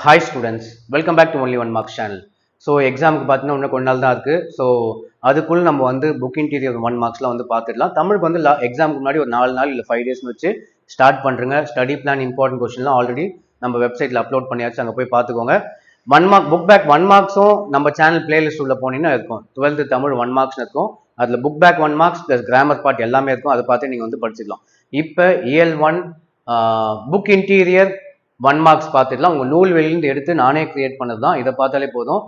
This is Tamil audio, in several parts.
Hi students welcome back to only one marks channel so எக்ஸாமுக்கு பார்த்தீங்கன்னா இன்னும் கொஞ்ச நாள் தான் இருக்குது ஸோ அதுக்குள்ளே நம்ம வந்து புக் இன்டீரியர் ஒன் மார்க்ஸ்லாம் வந்து பார்த்துடலாம். தமிழுக்கு வந்து எக்ஸாமுக்கு முன்னாடி ஒரு நாலு நாள் இல்லை ஃபைவ் டேஸ் வச்சு ஸ்டார்ட் பண்ணுறங்க ஸ்டடி பிளான் இம்பார்ட்டன்ட் கொஸ்டின்லாம் ஆல்ரெடி நம்ம வெப்சைட்டில் அப்லோட் பண்ணியாச்சு. அங்கே போய் பார்த்துக்கோங்க. One mark book back one மார்க்ஸும் நம்ம சேனல் பிளேலிஸ்ட் உள்ள போனீங்கன்னா இருக்கும். டுவெல்த்து தமிழ் ஒன் மார்க்ஸ் இருக்கும். அதில் book back one marks plus grammar part எல்லாமே இருக்கும். அதை பார்த்து நீங்கள் வந்து படிச்சிடலாம் இப்போ இயல் one book interior one marks பார்த்துக்கலாம் உங்கள் நூல் வெளியிலேருந்து எடுத்து நானே கிரியேட் பண்ணது தான் இதை பார்த்தாலே போதும்.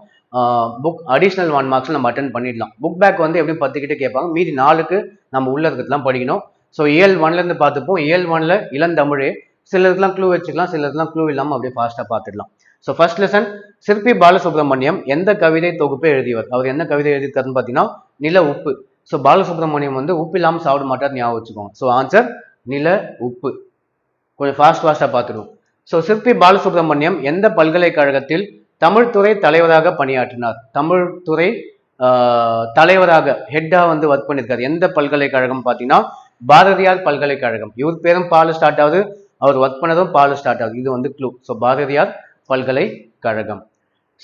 புக் அடிஷ்னல் ஒன் மார்க்ஸ் நம்ம அட்டன் பண்ணிடலாம். புக் பேக் வந்து எப்படியும் பத்து கிட்ட கேட்பாங்க. மீதி நாளுக்கு நம்ம உள்ள இருக்கிறதுலாம் படிக்கணும். ஸோ இயல் ஒன்லேருந்து பார்த்துப்போம். இயல் ஒன்ல இளந்தமிழ் சிலருக்குலாம் க்ளூ வச்சுக்கலாம். சிலருக்குலாம் க்ளூ இல்லாமல் அப்படியே ஃபாஸ்ட்டாக பார்த்துடலாம். ஸோ ஃபர்ஸ்ட் லெசன் சிற்பி பாலசுப்ரமணியம் எந்த கவிதை தொகுப்பை எழுதியவர்? அவர் என்ன கவிதை எழுதியிருக்காருன்னு பார்த்தீங்கன்னா நில உப்பு. ஸோ பாலசுப்ரமணியம் வந்து உப்பு இல்லாமல் சாப்பிட மாட்டார் ஞாபகம் வச்சுக்கோங்க. ஸோ ஆன்சர் நில உப்பு. கொஞ்சம் ஃபாஸ்ட் ஃபாஸ்ட்டாக பார்த்துடுவோம். ஸோ சிற்பி பாலசுப்ரமணியம் எந்த பல்கலைக்கழகத்தில் தமிழ்துறை தலைவராக பணியாற்றினார்? தமிழ்துறை தலைவராக ஹெட்டாக வந்து ஒர்க் பண்ணியிருக்காரு. எந்த பல்கலைக்கழகம் பார்த்தீங்கன்னா பாரதியார் பல்கலைக்கழகம். இவர் பேரும் பால் ஸ்டார்ட் ஆகுது. அவர் ஒர்க் பண்ணதும் பால் ஸ்டார்ட் ஆகுது. இது வந்து க்ளூ ஸோ பாரதியார் பல்கலைக்கழகம்.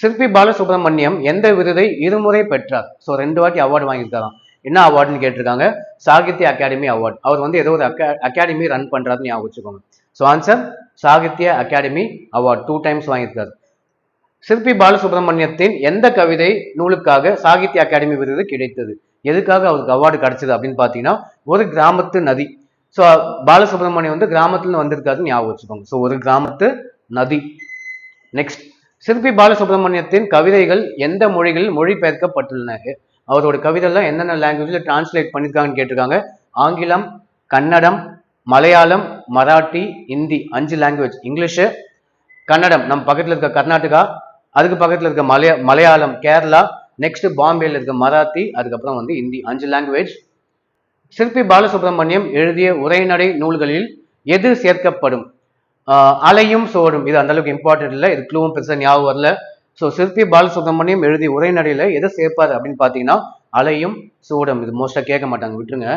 சிற்பி பாலசுப்ரமணியம் எந்த விருதை இருமுறை பெற்றார்? ஸோ ரெண்டு வாட்டி அவார்டு வாங்கியிருக்காராம். என்ன அவார்டுன்னு கேட்டிருக்காங்க? சாகித்ய அகாடமி அவார்டு அவர் வந்து ஏதோ ஒரு அகாடமி ரன் பண்ணுறாருன்னு ஞாபகம் வச்சுக்கோங்க. So answer Sahitya Akademi award two times வாங்கியிருக்காரு. சிற்பி பாலசுப்ரமணியத்தின் எந்த கவிதை நூலுக்காக சாகித்ய அகாடமி விருது கிடைத்தது? எதுக்காக அவருக்கு அவார்டு கிடைச்சது அப்படின்னு பார்த்தீங்கன்னா ஒரு கிராமத்து நதி. ஸோ பாலசுப்ரமணியம் வந்து கிராமத்துல வந்திருக்காருன்னு ஞாபகம் வச்சுக்கோங்க. ஸோ ஒரு கிராமத்து நதி. நெக்ஸ்ட் சிற்பி பாலசுப்ரமணியத்தின் கவிதைகள் எந்த மொழிகளில் மொழிபெயர்க்கப்பட்டுள்ளன? அவரோட கவிதைலாம் என்னென்ன லாங்குவேஜில் டிரான்ஸ்லேட் பண்ணியிருக்காங்கன்னு கேட்டிருக்காங்க. ஆங்கிலம் கன்னடம் மலையாளம் மராட்டி ஹிந்தி அஞ்சு லாங்குவேஜ் இங்கிலீஷு கன்னடம். நம்ம பக்கத்தில் இருக்க கர்நாடகா அதுக்கு பக்கத்தில் இருக்க மலையா மலையாளம் கேரளா நெக்ஸ்ட் பாம்பேல இருக்க மராத்தி அதுக்கப்புறம் வந்து ஹிந்தி அஞ்சு லாங்குவேஜ் சிற்பி பாலசுப்ரமணியம் எழுதிய உரைநடை நூல்களில் எது சேர்க்கப்படும்? அலையும் சோடும். இது அந்த அளவுக்கு இம்பார்ட்டன்ட் இல்லை. இது க்ளூவும் பெருசாக ஞாபகம் வரல. ஸோ சிற்பி பாலசுப்ரமணியம் எழுதிய உரைநடையில் எதை சேர்ப்பார் அப்படின்னு பார்த்தீங்கன்னா அலையும் சோடும். இது மோஸ்ட்டாக கேட்க மாட்டாங்க. விட்டுருங்க.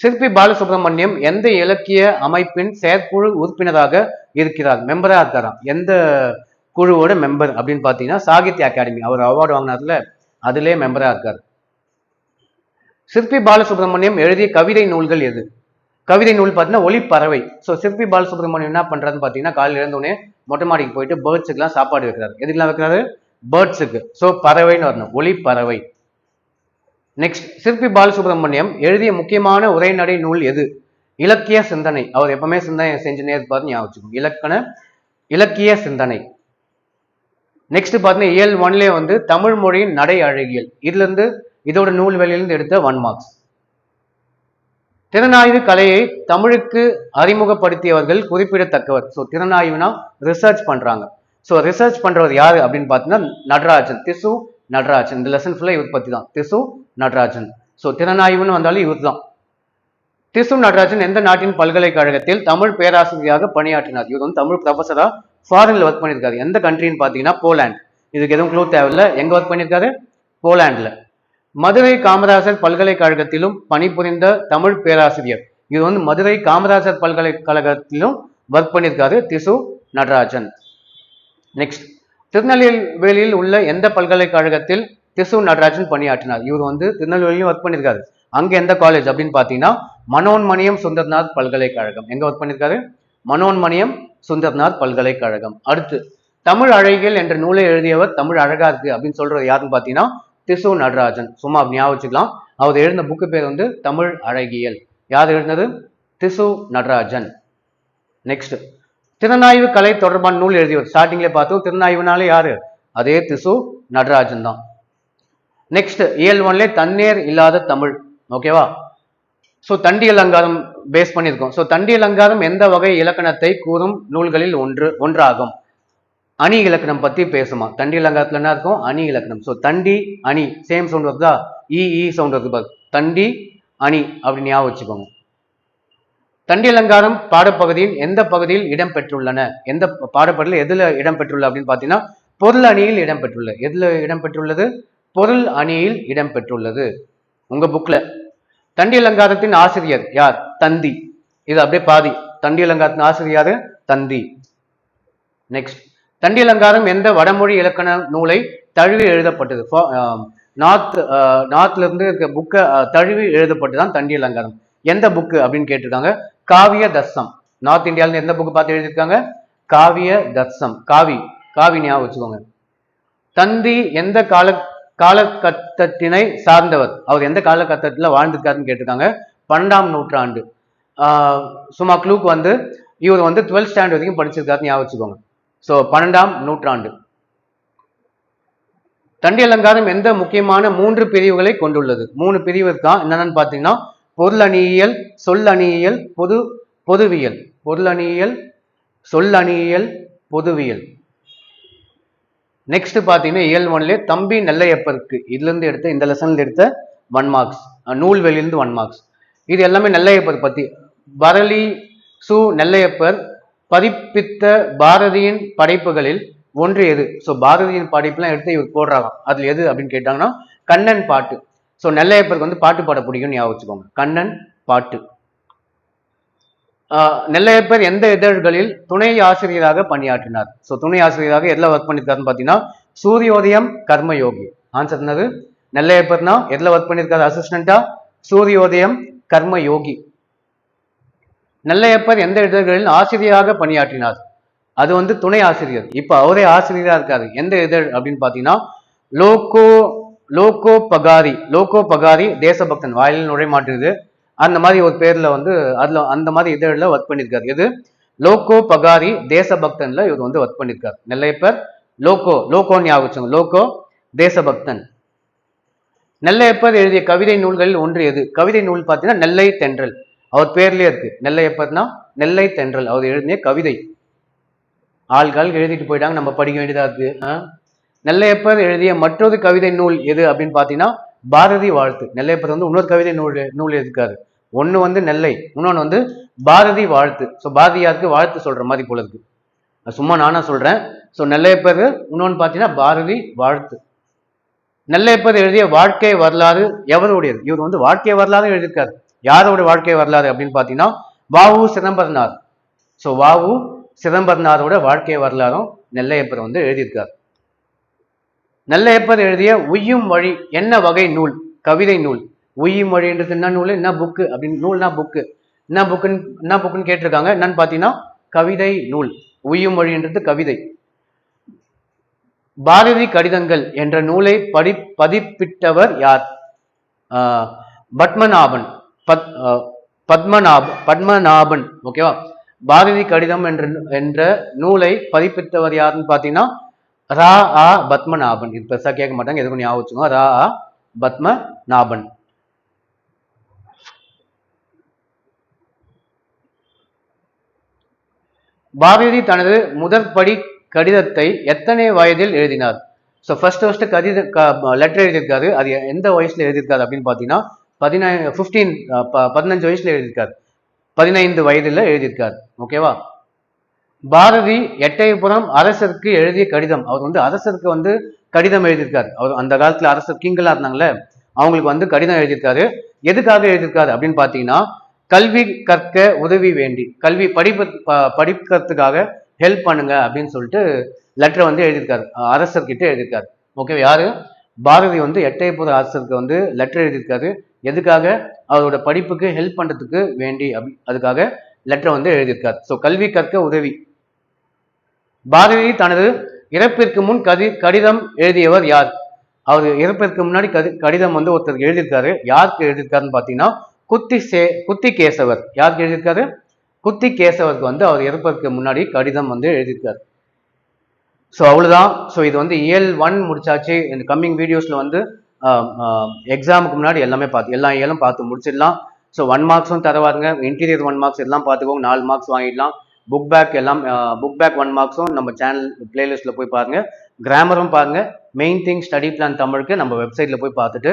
சிற்பி பாலசுப்ரமணியம் எந்த இலக்கிய அமைப்பின் செயற்குழு உறுப்பினராக இருக்கிறார்? மெம்பராக இருக்காராம் எந்த குழுவோட மெம்பர் அப்படின்னு பார்த்தீங்கன்னா சாகித்ய அகாடமி. அவர் அவார்டு வாங்கினார்ல அதிலே மெம்பராக இருக்கார். சிற்பி பாலசுப்ரமணியம் எழுதிய கவிதை நூல்கள் எது? கவிதை நூல் பார்த்தீங்கன்னா ஒளிப்பறவை. ஸோ சிற்பி பாலசுப்ரமணியம் என்ன பண்றாருன்னு பார்த்தீங்கன்னா காலையில் இருந்தோடனே மொட்டை மாடிக்கு போயிட்டு பேர்ட்ஸுக்கெல்லாம் சாப்பாடு வைக்கிறாரு. எதுக்கெல்லாம் வைக்கிறாரு? பேர்ட்ஸுக்கு ஸோ பறவைன்னு வரணும். ஒளிப்பறவை. நெக்ஸ்ட் சிற்பி பாலசுப்ரமணியம் எழுதிய முக்கியமான உரைநடை நூல் எது? இலக்கிய சிந்தனை. அவர் எப்பவுமே சிந்தனை செஞ்சுனே இருப்பார் ஞாபகம் இலக்கண இலக்கிய சிந்தனை. நெக்ஸ்ட் பார்த்தீங்கன்னா இயல் ஒன்லேயே வந்து தமிழ் மொழியின் நடை அழகியல். இதுல இருந்து இதோட நூல் வெளியிலிருந்து எடுத்த ஒன் மார்க்ஸ் திறனாய்வு கலையை தமிழுக்கு அறிமுகப்படுத்தியவர்கள் குறிப்பிடத்தக்கவர். ஸோ திறனாய்வுனா ரிசர்ச் பண்றாங்க. ஸோ ரிசர்ச் பண்றவர் யாரு அப்படின்னு பார்த்தீங்கன்னா நடராஜன். திசு நடராஜன். இந்த லெசன் ஃபுல்லாக இவர் பத்தி தான் திசு நடராஜன். ஸோ திறனாய்வுன்னு வந்தாலும் இவர் தான் திசு நடராஜன் எந்த நாட்டின் பல்கலைக்கழகத்தில் தமிழ் பேராசிரியராக பணியாற்றினார்? இவர் வந்து தமிழ் ப்ரொஃபஸராக ஃபாரின்ல ஒர்க் பண்ணியிருக்காரு. எந்த கண்ட்ரின்னு பார்த்தீங்கன்னா போலாண்ட் இதுக்கு எதுவும் க்ளூ தேவையில்ல. எங்கே ஒர்க் பண்ணியிருக்காரு? போலாண்டில் மதுரை காமராசர் பல்கலைக்கழகத்திலும் பணிபுரிந்த தமிழ் பேராசிரியர். இது வந்து மதுரை காமராசர் பல்கலைக்கழகத்திலும் ஒர்க் பண்ணியிருக்காரு திசு நடராஜன். நெக்ஸ்ட் திருநெல்வேலியில் உள்ள எந்த பல்கலைக்கழகத்தில் திசு நடராஜன் பணியாற்றினார் இவர் வந்து திருநெல்வேலியும் ஒர்க் பண்ணியிருக்காரு. அங்க எந்த காலேஜ் அப்படின்னு பார்த்தீங்கன்னா மனோன்மணியம் சுந்தர்நாத் பல்கலைக்கழகம். எங்க ஒர்க் பண்ணியிருக்காரு? மனோன்மணியம் சுந்தர்நாத் பல்கலைக்கழகம். அடுத்து தமிழ் அழகியல் என்ற நூலை எழுதியவர் தமிழ் அழகா இருக்கு அப்படின்னு சொல்றது யாருன்னு பார்த்தீங்கன்னா திசு நடராஜன். சும்மா ஞாபகம் வச்சுக்கலாம். அவர் எழுந்த புக்கு பேர் வந்து தமிழ் அழகியல். யார் எழுதினது? திசு நடராஜன். நெக்ஸ்ட் திறனாய்வு கலை தொடர்பான நூல் எழுதியவர். ஸ்டார்டிங்ல பார்த்தோம் திறனாய்வுனாலே யாரு? அதே திசு நடராஜன் தான். நெக்ஸ்ட் இயல் ஒன்லே தண்ணீர் இல்லாத தமிழ். ஓகேவா ஸோ தண்டி அலங்காரம் பேஸ் பண்ணியிருக்கோம். ஸோ தண்டி அலங்காரம் எந்த வகை இலக்கணத்தை கூறும் நூல்களில் ஒன்று ஒன்றாகும்? அணி இலக்கணம் பத்தி பேசுமா. தண்டி அலங்காரத்துல என்ன இருக்கும்? அணி இலக்கணம். ஸோ தண்டி அணி. சேம் சவுண்ட் வருதா? இ இ சவுண்ட் வருது தண்டி அணி. அப்படின்னு ஞாபகம் வச்சுக்கோங்க. தண்டி அலங்காரம் பாடப்பகுதியின் எந்த பகுதியில் இடம்பெற்றுள்ளன? எந்த பாடப்பகுதியில் எதுல இடம்பெற்றுள்ள அப்படின்னு பார்த்தீங்கன்னா பொருள் அணியில் இடம்பெற்றுள்ள. எதுல இடம்பெற்றுள்ளது? பொருள் அணியில் இடம்பெற்றுள்ளது உங்க புக்ல தண்டி அலங்காரத்தின் ஆசிரியர் யார்? தந்தி. இது அப்படியே பாதி. தண்டி அலங்காரத்தின் ஆசிரியர் யாரு? தந்தி. நெக்ஸ்ட் தண்டி அலங்காரம் எந்த வடமொழி இலக்கண நூலை தழுவி எழுதப்பட்டது? நார்த் நார்த்ல um, uh, இருந்து இருக்க புக்கை uh, தழுவி எழுதப்பட்டு தான் தண்டி அலங்காரம். எந்த புக்கு அப்படின்னு கேட்டிருக்காங்க? காவிய தசம் நார்த் இந்தியாவில் எந்த புக்கு பார்த்து எழுதியிருக்காங்க? காவிய தசம் காவி. காவி ஞாபகம் வச்சுக்கோங்க. தந்தி எந்த கால காலகட்டத்தினை சார்ந்தவர். அவர் எந்த காலகட்டத்தில் வாழ்ந்திருக்காருன்னு கேட்டிருக்காங்க. பன்னெண்டாம் நூற்றாண்டு. சும்மா க்ளூக்கு வந்து இவர் வந்து டுவெல்த் ஸ்டாண்டர்ட் வரைக்கும் படிச்சிருக்காருன்னு ஞாபகம் வச்சுக்கோங்க. ஸோ பன்னெண்டாம் நூற்றாண்டு. தண்டி அலங்காரம் எந்த முக்கியமான மூன்று பிரிவுகளை கொண்டுள்ளது? மூணு பிரிவு இருக்கான் என்னென்னு பார்த்தீங்கன்னா பொருளணியியல் சொல்லணியியல் பொது பொதுவியல். பொருளணியியல் சொல்லணியியல் பொதுவியல். நெக்ஸ்ட் பார்த்தீங்கன்னா இயல் ஒன்லே தம்பி நெல்லையப்பருக்கு. இதுலேருந்து எடுத்த இந்த லெசன்ல எடுத்த ஒன் மார்க்ஸ் நூல்வெளியிலிருந்து ஒன் மார்க்ஸ் இது எல்லாமே நெல்லையப்பர் பற்றி பரளி சு நெல்லையப்பர் பதிப்பித்த பாரதியின் படைப்புகளில் ஒன்று எது? ஸோ பாரதியின் படைப்புலாம் எடுத்து இவர் போடுறாங்க அதில் எது அப்படின்னு கேட்டாங்கன்னா கண்ணன் பாட்டு. ஸோ நெல்லையப்பருக்கு வந்து பாட்டு பாட பிடிக்கும்னு ஞாபகம் வச்சுக்கோங்க. கண்ணன் பாட்டு. நெல்லையப்பர் எந்த இதழ்களில் துணை ஆசிரியராக பணியாற்றினார்? ஸோ துணை ஆசிரியராக எதில் ஒர்க் பண்ணியிருக்காருன்னு பார்த்தீங்கன்னா சூரியோதயம் கர்மயோகி. ஆன்சர் என்னது? நெல்லையப்பர்னா எதில் ஒர்க் பண்ணியிருக்காரு அசிஸ்டண்டா சூரியோதயம் கர்மயோகி. நெல்லையப்பர் எந்த இதழ்களில் ஆசிரியராக பணியாற்றினார்? அது வந்து துணை ஆசிரியர். இப்போ அவரே ஆசிரியராக இருக்காரு. எந்த இதழ் அப்படின்னு பார்த்தீங்கன்னா லோகோ லோகோ பகாரி லோகோ பகாரி தேசபக்தன். வாயிலில் நுழைய மாட்டுது அந்த மாதிரி ஒரு பேர்ல வந்து அதுல அந்த மாதிரி இதழில் ஒர்க் பண்ணியிருக்காரு. எது? லோகோ பகாரி தேசபக்தன்ல இவர் வந்து ஒர்க் பண்ணியிருக்காரு. நெல்லையப்பர் லோகோ லோகோ ஞாபகம் லோகோ தேசபக்தன். நெல்லையப்பர் எழுதிய கவிதை நூல்களில் ஒன்று எது? கவிதை நூல் பார்த்தீங்கன்னா நெல்லை தென்றல். அவர் பேர்லயே இருக்கு. நெல்லையப்பர்னா நெல்லை தென்றல். அவர் எழுதிய கவிதை. ஆள்கால் எழுதிட்டு போயிட்டாங்க. நம்ம படிக்க வேண்டியதா இருக்கு. ஆ? நெல்லையப்பர் எழுதிய மற்றொரு கவிதை நூல் எது அப்படின்னு பார்த்தீங்கன்னா பாரதி வாழ்த்து. நெல்லையப்பர் வந்து இன்னொரு கவிதை நூல் நூல் எழுதிருக்காரு ஒன்று வந்து நெல்லை இன்னொன்று வந்து பாரதி வாழ்த்து. ஸோ பாரதியாருக்கு வாழ்த்து சொல்ற மாதிரி போல இருக்கு. சும்மா நானா சொல்றேன். ஸோ நெல்லையப்பர் இன்னொன்று பார்த்தீங்கன்னா பாரதி வாழ்த்து. நெல்லையப்பர் எழுதிய வாழ்க்கை வரலாறு எவருடையது? இவர் வந்து வாழ்க்கை வரலாறு எழுதியிருக்காரு. யாரோட வாழ்க்கை வரலாறு அப்படின்னு பார்த்தீங்கன்னா வாவு சிதம்பரனார். ஸோ வாவு சிதம்பரனாரோட வாழ்க்கை வரலாறும் நெல்லையப்பர் வந்து எழுதியிருக்கார். நெல்லையப்பர் எழுதிய உய்யும் வழி என்ன வகை நூல்? கவிதை நூல். உய்யும் வழின்றது என்ன நூல் என்ன புக்கு அப்படின்னு நூல்னா புக்கு என்ன புக்குன்னு என்ன புக்குன்னு கேட்டிருக்காங்க. என்னன்னு பார்த்தீங்கன்னா கவிதை நூல். உய்யும் வழின்றது கவிதை. பாரதி கடிதங்கள் என்ற நூலை படி பதிப்பிட்டவர் யார்? பத்மநாபன். பத் ஆஹ் பத்மநாப பத்மநாபன். ஓகேவா? பாரதி கடிதம் என்ற என்ற நூலை பதிப்பித்தவர் யாருன்னு பார்த்தீங்கன்னா ரா ஆ பத்மநாபன் இது பெருசா கேட்க மாட்டாங்க எதுக்கும் ஞாபகம் வச்சுக்கோ ரா ஆ பத்மநாபன் பாரதி தனது முதற்படி கடிதத்தை எத்தனை வயதில் எழுதினார்? ஸோ ஃபர்ஸ்ட் ஃபர்ஸ்ட் கடித லெட்டர் எழுதியிருக்காரு. அது எந்த வயசுல எழுதியிருக்காரு அப்படின்னு பார்த்தீங்கன்னா பதினை ஃபிஃப்டீன் பதினஞ்சு வயசுல எழுதியிருக்காரு. பதினைந்து வயதுல எழுதியிருக்காரு. ஓகேவா பாரதி எட்டயபுரம் அரசருக்கு எழுதிய கடிதம். அவர் வந்து அரசருக்கு வந்து கடிதம் எழுதியிருக்காரு. அவர் அந்த காலத்துல அரசர் கிங்கெல்லாம் இருந்தாங்கல்ல அவங்களுக்கு வந்து கடிதம் எழுதியிருக்காரு. எதுக்காக எழுதியிருக்காரு அப்படின்னு பார்த்தீங்கன்னா கல்வி கற்க உதவி வேண்டி கல்வி படிப்பு ப- படிக்கிறதுக்காக ஹெல்ப் பண்ணுங்க அப்படின்னு சொல்லிட்டு லெட்டரை வந்து எழுதியிருக்காரு. அரசர்கிட்ட எழுதியிருக்காரு. ஓகே யாரு? பாரதி வந்து எட்டயபுர அரசருக்கு வந்து லெட்டர் எழுதியிருக்காரு. எதுக்காக? அவரோட படிப்புக்கு ஹெல்ப் பண்றதுக்கு வேண்டி அப்படி அதுக்காக லெட்டர் வந்து எழுதியிருக்காரு. ஸோ கல்வி கற்க உதவி. பாரதி தனது இறப்பிற்கு முன் கதி கடிதம் எழுதியவர் யார்? அவர் இறப்பிற்கு முன்னாடி கதி கடிதம் வந்து ஒருத்தர் எழுதியிருக்காரு. யாருக்கு எழுதியிருக்காருன்னு பார்த்தீங்கன்னா குத்தி சே குத்தி கேசவர். யாருக்கு எழுதியிருக்காரு? குத்தி கேசவருக்கு வந்து அவர் இறப்பதற்கு முன்னாடி கடிதம் வந்து எழுதியிருக்காரு. ஸோ அவ்வளோதான் ஸோ இது வந்து இயல் ஒன் முடிச்சாச்சு. இந்த கம்மிங் வீடியோஸில் வந்து எக்ஸாமுக்கு முன்னாடி எல்லாமே பார்த்து எல்லா இயலும் பார்த்து முடிச்சிடலாம். ஸோ ஒன் மார்க்ஸும் தரவாருங்க. இன்டீரியர் ஒன் மார்க்ஸ் எல்லாம் பார்த்துக்கோங்க. நாலு மார்க்ஸ் வாங்கிடலாம். புக் பேக் எல்லாம் புக் பேக் ஒன் மார்க்ஸும் நம்ம சேனல் பிளேலிஸ்ட்டில் போய் பாருங்கள் கிராமரும் பாருங்கள் மெயின் திங் ஸ்டடி பிளான் தமிழுக்கு நம்ம வெப்சைட்டில் போய் பார்த்துட்டு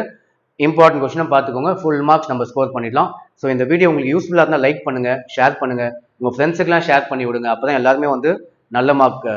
இம்பார்ட்டன்ட் கொஸ்டினும் பார்த்துக்கோங்க. ஃபுல் மார்க்ஸ் நம்ம ஸ்கோர் பண்ணிடலாம். ஸோ இந்த வீடியோ உங்களுக்கு யூஸ்ஃபுல்லாக இருந்தால் லைக் பண்ணுங்கள் ஷேர் பண்ணுங்கள் உங்கள் ஃப்ரெண்ட்ஸுக்கெல்லாம் ஷேர் பண்ணி விடுங்க. அப்போ தான் எல்லாருமே வந்து நல்ல மார்க்